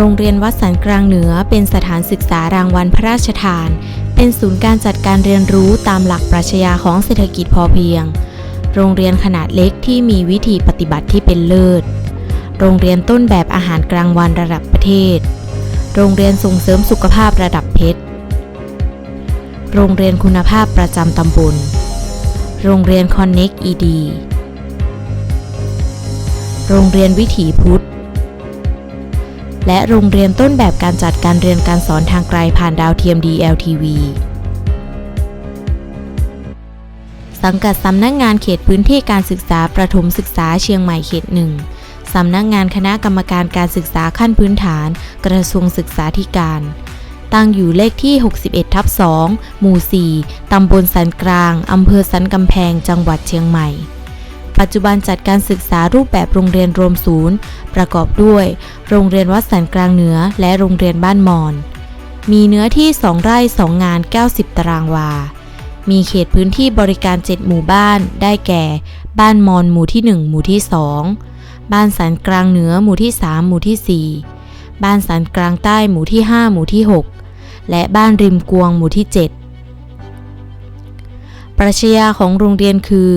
โรงเรียนวัดสันกลางเหนือเป็นสถานศึกษารางวัลพระราชทาน เป็นศูนย์การจัดการเรียนรู้ตามหลักปรัชญาของเศรษฐกิจพอเพียง โรงเรียนขนาดเล็กที่มีวิธีปฏิบัติที่เป็นเลิศ โรงเรียนต้นแบบอาหารกลางวันระดับประเทศ โรงเรียนส่งเสริมสุขภาพระดับเพชร โรงเรียนคุณภาพประจำตำบล โรงเรียนคอนเน็กอีดีโรงเรียนวิถีพุทธ และโรงเรียนต้นแบบการจัดการเรียนการสอนทางไกลผ่านดาวเทียม DLTV สังกัดสำนักงงานเขตพื้นที่การศึกษาประถมศึกษาเชียงใหม่เขตหนึ่งสำนักงงานคณะกรรมการการศึกษาขั้นพื้นฐาน กระทรวงศึกษาธิการ ตั้งอยู่เลขที่ 61 ทับ 2 หมู่ 4 ตำบลสันกลาง อำเภอสันกำแพง จังหวัดเชียงใหม่ ปัจจุบันจัดการศึกษารูปแบบโรงเรียนรวมศูนย์ ประกอบด้วย โรงเรียนวัดสันกลางเหนือ และโรงเรียนบ้านมอน มีเนื้อที่ 2 ไร่ 2 งาน 90 ตารางวา มีเขตพื้นที่บริการ 7 หมู่บ้าน ได้แก่ บ้านมอนหมู่ที่ 1 หมู่ที่ 2 บ้านสันกลางเหนือหมู่ที่ 3 หมู่ที่ 4 บ้านสันกลางใต้หมู่ที่ 5 หมู่ที่ 6 และบ้านริมกวงหมู่ที่ 7ปรัชญาของโรงเรียนคือ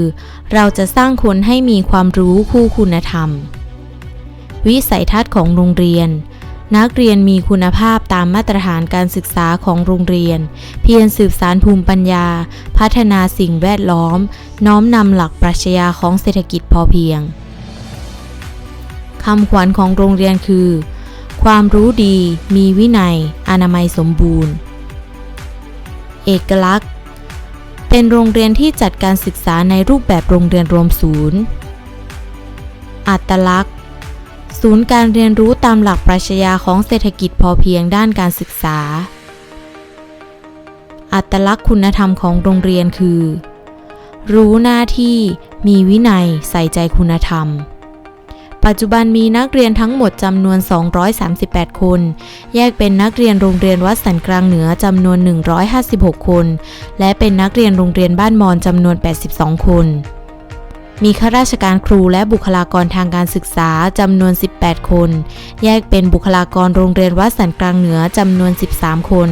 เราจะสร้างคนให้มีความรู้คู่คุณธรรม วิสัยทัศน์ของโรงเรียน นักเรียนมีคุณภาพตามมาตรฐานการศึกษาของโรงเรียน เพียรสืบสารภูมิปัญญา พัฒนาสิ่งแวดล้อม น้อมนำหลักปรัชญาของเศรษฐกิจพอเพียงคำขวัญของโรงเรียนคือ ความรู้ดี มีวินัย อนามัยสมบูรณ์ เอกลักษณ์ เป็นโรงเรียนที่จัดการศึกษาในรูปแบบโรงเรียนรวมศูนย์ อัตลักษณ์ ศูนย์การเรียนรู้ตามหลักปรัชญาของเศรษฐกิจพอเพียงด้านการศึกษา อัตลักษณ์คุณธรรมของโรงเรียนคือ รู้หน้าที่ มีวินัย ใส่ใจคุณธรรม ปัจจุบันมีนักเรียนทั้งหมดจำนวน 238 คน แยกเป็นนักเรียนโรงเรียนวัดสันกลางเหนือจำนวน 156 คน และเป็นนักเรียนโรงเรียนบ้านมอนจำนวน 82 คน มีข้าราชการครูและบุคลากรทางการศึกษาจำนวน 18 คน แยกเป็นบุคลากรโรงเรียนวัดสันกลางเหนือจำนวน 13 คน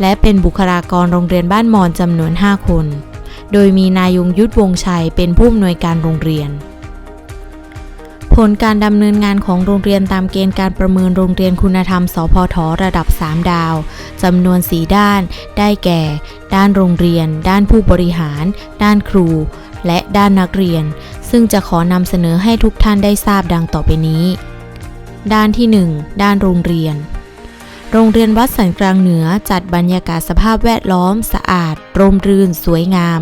และเป็นบุคลากรโรงเรียนบ้านมอนจำนวน 5 คน โดยมีนายยงยุทธวงชัยเป็นผู้อำนวยการโรงเรียน ผลการดำเนินงานของโรงเรียนตามเกณฑ์การประเมินโรงเรียนคุณธรรม สพทระดับ 3 ดาวจำนวน 4 ด้าน ได้แก่ ด้านโรงเรียน ด้านผู้บริหาร ด้านครู และด้านนักเรียน ซึ่งจะขอนำเสนอให้ทุกท่านได้ทราบดังต่อไปนี้ ด้านที่ 1 ด้านโรงเรียน โรงเรียนวัดสันกลางเหนือจัดบรรยากาศสภาพแวดล้อม สะอาดร่มรื่น สวยงาม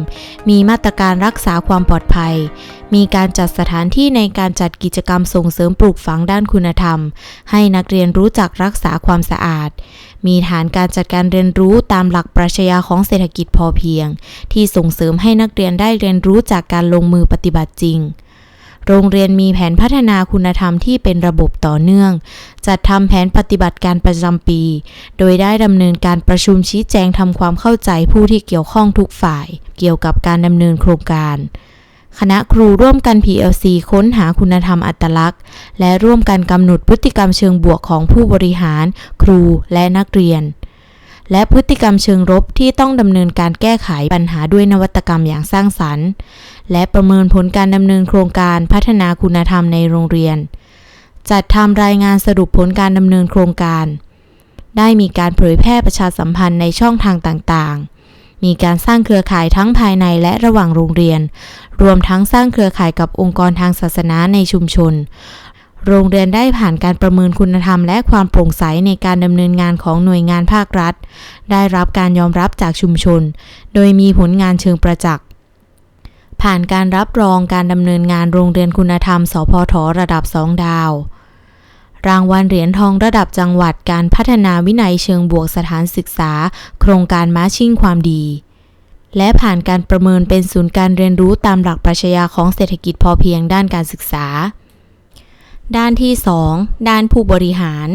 มีมาตรการรักษาความปลอดภัย มีการจัดสถานที่ในการจัดกิจกรรมส่งเสริมปลูกฝังด้านคุณธรรม ให้นักเรียนรู้จักรักษาความสะอาด มีฐานการจัดการเรียนรู้ตามหลักปรัชญาของเศรษฐกิจพอเพียง ที่ส่งเสริมให้นักเรียนได้เรียนรู้จากการลงมือปฏิบัติจริง โรงเรียนมีแผนพัฒนาคุณธรรมที่เป็นระบบต่อเนื่อง จัดทำแผนปฏิบัติการประจำปี โดยได้ดำเนินการประชุมชี้แจงทำความเข้าใจผู้ที่เกี่ยวข้องทุกฝ่าย เกี่ยวกับการดำเนินโครงการคณะครูร่วมกัน PLC ค้นหาคุณธรรมอัตลักษณ์ และร่วมกันกำหนดพฤติกรรมเชิงบวกของผู้บริหาร ครูและนักเรียน และพฤติกรรมเชิงลบที่ต้องดำเนินการแก้ไขปัญหาด้วยนวัตกรรมอย่างสร้างสรรค์ และประเมินผลการดำเนินโครงการพัฒนาคุณธรรมในโรงเรียน จัดทำรายงานสรุปผลการดำเนินโครงการ ได้มีการเผยแพร่ประชาสัมพันธ์ในช่องทางต่างๆ มีการสร้างเครือข่ายทั้งภายในและระหว่างโรงเรียน รวมทั้งสร้างเครือข่ายกับองค์กรทางศาสนาในชุมชน โรงเรียนได้ผ่านการประเมินคุณธรรมและความโปร่งใสในการดำเนินงานของหน่วยงานภาครัฐ ได้รับการยอมรับจากชุมชน โดยมีผลงานเชิงประจักษ์ผ่านการรับรองการดำเนินงานโรงเรียนคุณธรรม สพทระดับ2ดาว รางวัลเหรียญทองระดับจังหวัดการพัฒนาวินัยเชิงบวกสถานศึกษา โครงการม้าชิ่งความดี และผ่านการประเมินเป็นศูนย์การเรียนรู้ตามหลักปรัชญาของเศรษฐกิจพอเพียงด้านการศึกษา ด้านที่ 2 ด้านผู้บริหาร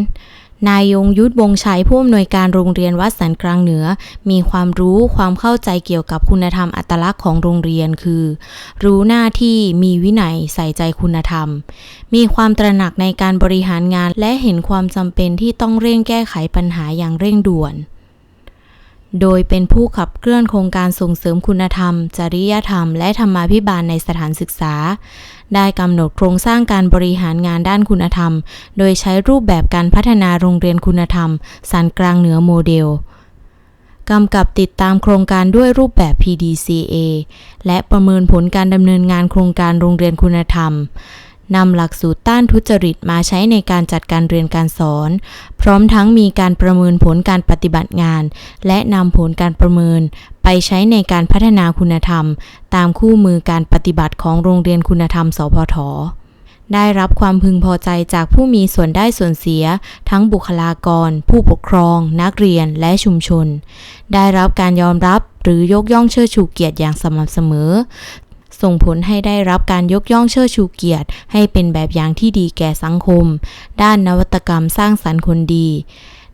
นายยงยุทธวงชัยผู้อำนวยการโรงเรียนวัดสันกลางเหนือ มีความรู้ความเข้าใจเกี่ยวกับคุณธรรมอัตลักษณ์ของโรงเรียนคือ รู้หน้าที่มีวินัยใส่ใจคุณธรรม มีความตระหนักในการบริหารงานและเห็นความจำเป็นที่ต้องเร่งแก้ไขปัญหาอย่างเร่งด่วน โดยเป็นผู้ขับเคลื่อนโครงการส่งเสริมคุณธรรม จริยธรรม และธรรมาภิบาลในสถานศึกษา ได้กำหนดโครงสร้างการบริหารงานด้านคุณธรรม โดยใช้รูปแบบการพัฒนาโรงเรียนคุณธรรม สันกลางเหนือโมเดลกำกับติดตามโครงการด้วยรูปแบบ PDCA และประเมินผลการดำเนินงานโครงการโรงเรียนคุณธรรม นำหลักสูตรต้านทุจริตมาใช้ในการจัดการเรียนการสอน พร้อมทั้งมีการประเมินผลการปฏิบัติงาน และนำผลการประเมิน ไปใช้ในการพัฒนาคุณธรรม ตามคู่มือการปฏิบัติของโรงเรียนคุณธรรม สพทได้รับความพึงพอใจจากผู้มีส่วนได้ส่วนเสีย ทั้งบุคลากร ผู้ปกครอง นักเรียนและชุมชน ได้รับการยอมรับหรือยกย่องเชิดชูเกียรติอย่างสม่ำเสมอ ส่งผลให้ได้รับการยกย่องเชิดชูเกียรติ ให้เป็นแบบอย่างที่ดีแก่สังคม ด้านนวัตกรรมสร้างสรรค์คนดี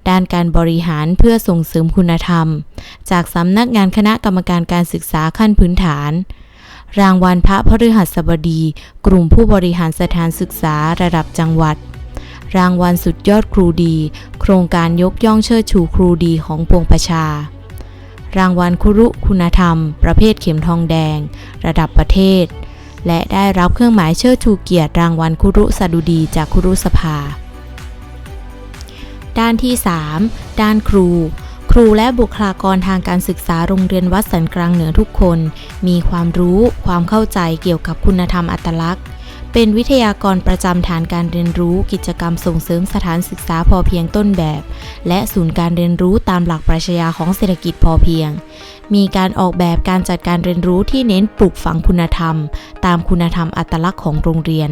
ด้านการบริหารเพื่อส่งเสริมคุณธรรม จากสำนักงานคณะกรรมการการศึกษาขั้นพื้นฐาน รางวัลพระพฤหัสบดี กลุ่มผู้บริหารสถานศึกษาระดับจังหวัดรางวัลสุดยอดครูดี โครงการยกย่องเชิดชูครูดีของปวงประชา รางวัลคุรุคุณธรรม ประเภทเข็มทองแดง ระดับประเทศ และได้รับเครื่องหมายเชิดชูเกียรติรางวัลคุรุสดุดีจากคุรุสภา ด้านที่ 3 ด้านครู ครูและบุคลากรทางการศึกษาโรงเรียนวัดสันกลางเหนือทุกคน มีความรู้ ความเข้าใจเกี่ยวกับคุณธรรมอัตลักษณ์ เป็นวิทยากรประจำฐานการเรียนรู้กิจกรรมส่งเสริมสถานศึกษาพอเพียงต้นแบบ และศูนย์การเรียนรู้ตามหลักปรัชญาของเศรษฐกิจพอเพียง มีการออกแบบการจัดการเรียนรู้ที่เน้นปลูกฝังคุณธรรม ตามคุณธรรมอัตลักษณ์ของโรงเรียน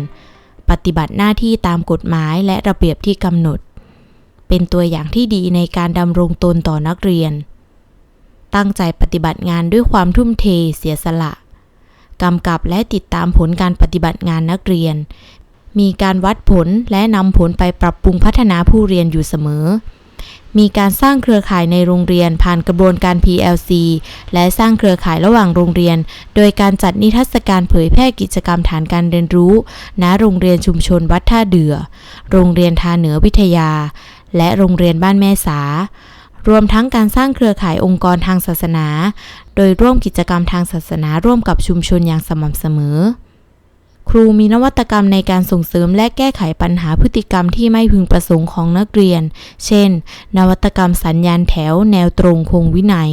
ปฏิบัติหน้าที่ตามกฎหมายและระเบียบที่กำหนด เป็นตัวอย่างที่ดีในการดำรงตนต่อนักเรียน ตั้งใจปฏิบัติงานด้วยความทุ่มเทเสียสละ กำกับและติดตามผลการปฏิบัติงานนักเรียน มีการวัดผลและนำผลไปปรับปรุงพัฒนาผู้เรียนอยู่เสมอ มีการสร้างเครือข่ายในโรงเรียนผ่านกระบวนการ PLC และสร้างเครือข่ายระหว่างโรงเรียน โดยการจัดนิทรรศการเผยแพร่กิจกรรมฐานการเรียนรู้ ณ โรงเรียนชุมชนวัดท่าเดือ โรงเรียนทาเหนือวิทยา และโรงเรียนบ้านแม่สา รวมทั้งการสร้างเครือข่ายองค์กรทางศาสนา โดยร่วมกิจกรรมทางศาสนาร่วมกับชุมชนอย่างสม่ำเสมอ ครูมีนวัตกรรมในการส่งเสริมและแก้ไขปัญหาพฤติกรรมที่ไม่พึงประสงค์ของนักเรียน เช่น นวัตกรรมสัญญาณแถวแนวตรงคงวินัย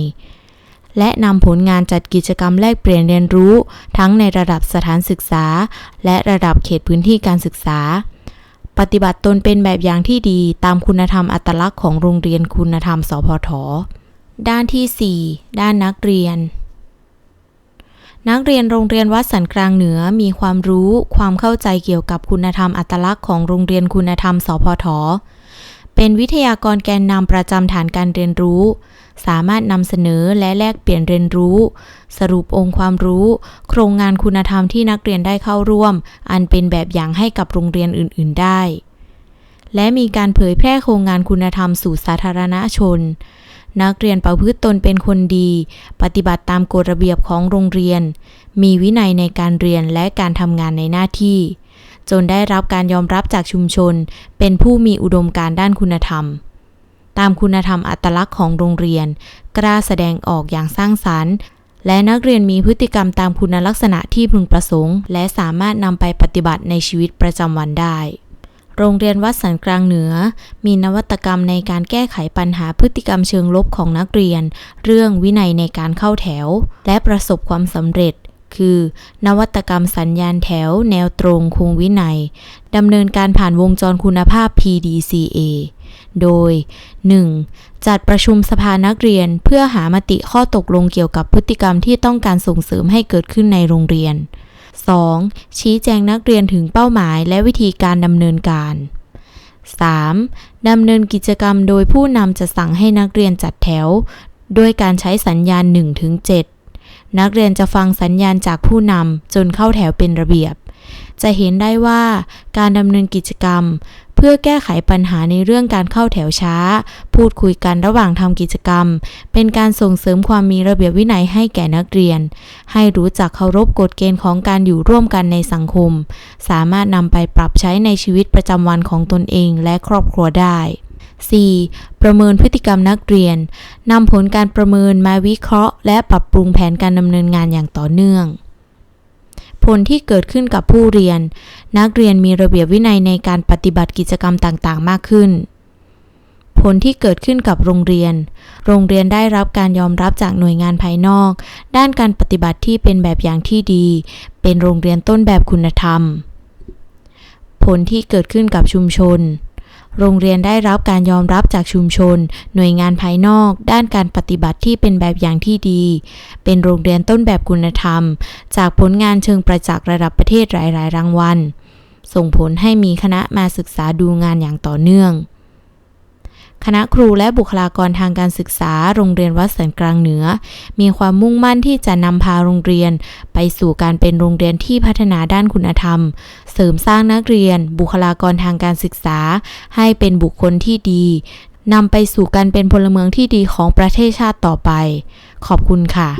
และนำผลงานจัดกิจกรรมแลกเปลี่ยนเรียนรู้ ทั้งในระดับสถานศึกษา และระดับเขตพื้นที่การศึกษา ปฏิบัติตนเป็นแบบอย่างที่ดีตามคุณธรรมอัตลักษณ์ของโรงเรียนคุณธรรม สพท ด้านที่ 4 ด้านนักเรียน นักเรียนโรงเรียนวัดสันกลางเหนือมีความรู้ ความเข้าใจเกี่ยวกับคุณธรรมอัตลักษณ์ของโรงเรียนคุณธรรม สพท เป็นวิทยากรแกนนำประจำฐานการเรียนรู้ สามารถนำเสนอและแลกเปลี่ยนเรียนรู้ สรุปองค์ความรู้ โครงงานคุณธรรมที่นักเรียนได้เข้าร่วม อันเป็นแบบอย่างให้กับโรงเรียนอื่น ๆ ได้ และมีการเผยแพร่โครงงานคุณธรรมสู่สาธารณชน นักเรียนประพฤติตนเป็นคนดี ปฏิบัติตามกฎระเบียบของโรงเรียน มีวินัยในการเรียนและการทำงานในหน้าที่ จนได้รับการยอมรับจากชุมชน เป็นผู้มีอุดมการด้านคุณธรรม ตามคุณธรรมอัตลักษณ์ของโรงเรียน กล้าแสดงออกอย่างสร้างสรรค์ และนักเรียนมีพฤติกรรมตามคุณลักษณะที่พึงประสงค์ และสามารถนำไปปฏิบัติในชีวิตประจำวันได้โรงเรียนวัดสันกลางเหนือ มีนวัตกรรมในการแก้ไขปัญหาพฤติกรรมเชิงลบของนักเรียน เรื่องวินัยในการเข้าแถว และประสบความสำเร็จ คือ นวัตกรรมสัญญาณแถวแนวตรงคงวินัยดำเนินการผ่านวงจรคุณภาพ PDCA โดย 1. จัดประชุมสภานักเรียนเพื่อหามติข้อตกลงเกี่ยวกับพฤติกรรมที่ต้องการส่งเสริมให้เกิดขึ้นในโรงเรียน 2. ชี้แจงนักเรียนถึงเป้าหมายและวิธีการดำเนินการ 3. ดำเนินกิจกรรมโดยผู้นำจะสั่งให้นักเรียนจัดแถว ด้วยการใช้สัญญาณ 1-7 นักเรียนจะฟังสัญญาณจากผู้นำจนเข้าแถวเป็นระเบียบ จะเห็นได้ว่าการดำเนินกิจกรรมผพื่อแก้ไขปัญหาในเรื่องการเข้าแถวช้า พูดคุยกันระหว่างทำกิจกรรม เป็นการส่งเสริมความมีระเบียบวินัยให้แก่นักเรียน ให้รู้จักเคารพกฎเกณฑ์ของการอยู่ร่วมกันในสังคม สามารถนำไปปรับใช้ในชีวิตประจำวันของตนเองและครอบครัวได้ 4. ประเมินพฤติกรรมนักเรียนนำผลการประเมินมาวิเคราะห์ และปรับปรุงแผนการดำเนินงานอย่างต่อเนื่อง ผลที่เกิดขึ้นกับผู้เรียน นักเรียนมีระเบียบวินัยในการปฏิบัติกิจกรรมต่างๆ มากขึ้น ผลที่เกิดขึ้นกับโรงเรียน โรงเรียนได้รับการยอมรับจากหน่วยงานภายนอก ด้านการปฏิบัติที่เป็นแบบอย่างที่ดี เป็นโรงเรียนต้นแบบคุณธรรม ผลที่เกิดขึ้นกับชุมชน โรงเรียนได้รับการยอมรับจากชุมชน หน่วยงานภายนอก ด้านการปฏิบัติที่เป็นแบบอย่างที่ดี เป็นโรงเรียนต้นแบบคุณธรรม จากผลงานเชิงประจักษ์ระดับประเทศหลาย ๆ รางวัล ส่งผลให้มีคณะมาศึกษาดูงานอย่างต่อเนื่อง คณะครูและบุคลากรทางการศึกษา โรงเรียนวัดสันกลางเหนือ มีความมุ่งมั่นที่จะนำพาโรงเรียน ไปสู่การเป็นโรงเรียนที่พัฒนาด้านคุณธรรม เสริมสร้างนักเรียน บุคลากรทางการศึกษา ให้เป็นบุคคลที่ดีนำไปสู่การเป็นพลเมืองที่ดีของประเทศชาติต่อไป ขอบคุณค่ะ